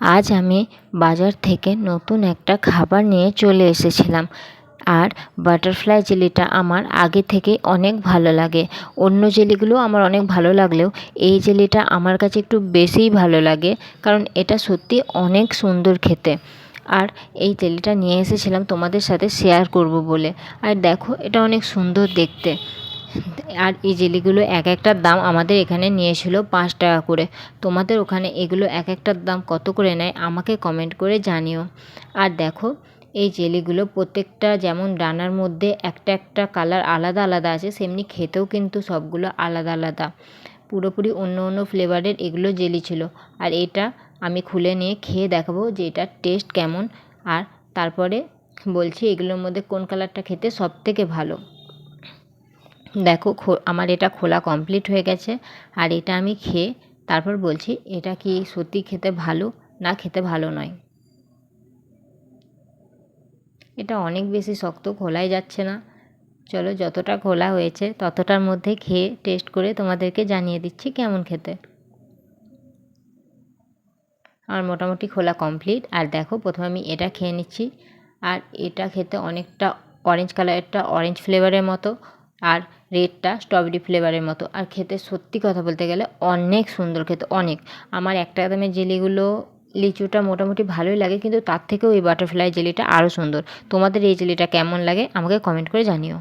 আজ আমি বাজার থেকে নতুন একটা খাবার নিয়ে চলে এসেছিলাম। আর বাটারফ্লাই জেলিটা আমার আগে থেকে অনেক ভালো লাগে। অন্য জেলিগুলো আমার অনেক ভালো লাগলেও এই জেলিটা আমার কাছে একটু বেশিই ভালো লাগে, কারণ এটা সত্যি অনেক সুন্দর খেতে। আর এই জেলিটা নিয়ে এসেছিলাম তোমাদের সাথে শেয়ার করব বলে। আর দেখো, এটা অনেক সুন্দর দেখতে। আর এই জেলিগুলো এক একটার দাম আমাদের এখানে নিয়েছিল পাঁচ টাকা করে। তোমাদের ওখানে এগুলো এক একটার দাম কত করে নেয় আমাকে কমেন্ট করে জানিও। আর দেখো, এই জেলিগুলো প্রত্যেকটা যেমন ডানার মধ্যে একটা একটা কালার আলাদা আলাদা আছে, সেমনি খেতেও কিন্তু সবগুলো আলাদা আলাদা। পুরোপুরি অন্য অন্য ফ্লেভারের এগুলো জেলি ছিল। আর এটা আমি খুলে নিয়ে খেয়ে দেখাবো যে এটার টেস্ট কেমন। আর তারপরে বলছি এগুলোর মধ্যে কোন কালারটা খেতে সব থেকে ভালো। দেখো আমার এটা খোলা কমপ্লিট হয়ে গেছে, আর এটা আমি খেয়ে তারপর বলছি, এটা কি সত্যি খেতে ভালো না খেতে ভালো নয়? এটা অনেক বেশি শক্ত খোলাই যাচ্ছে না। চলো যতটা খোলা হয়েছে ততটার মধ্যে খেয়ে টেস্ট করে তোমাদেরকে জানিয়ে দিচ্ছি কেমন খেতে। আমার মোটামুটি খোলা কমপ্লিট আর দেখো প্রথমে আমি এটা খেয়ে নিচ্ছি, আর এটা খেতে অনেকটা অরেঞ্জ কালারেরটা অরেঞ্জ ফ্লেভারের মতো। আর রেডটা স্ট্রবেরি ফ্লেভারের মতো। আর খেতে সত্যি কথা বলতে গেলে অনেক সুন্দর খেতে, অনেক। আমার একটা দামের জেলিগুলো, লিচুটা মোটামুটি ভালোই লাগে, কিন্তু তার থেকেও এই বাটারফ্লাই জেলিটা আরও সুন্দর। তোমাদের এই জেলিটা কেমন লাগে আমাকে কমেন্ট করে জানিও।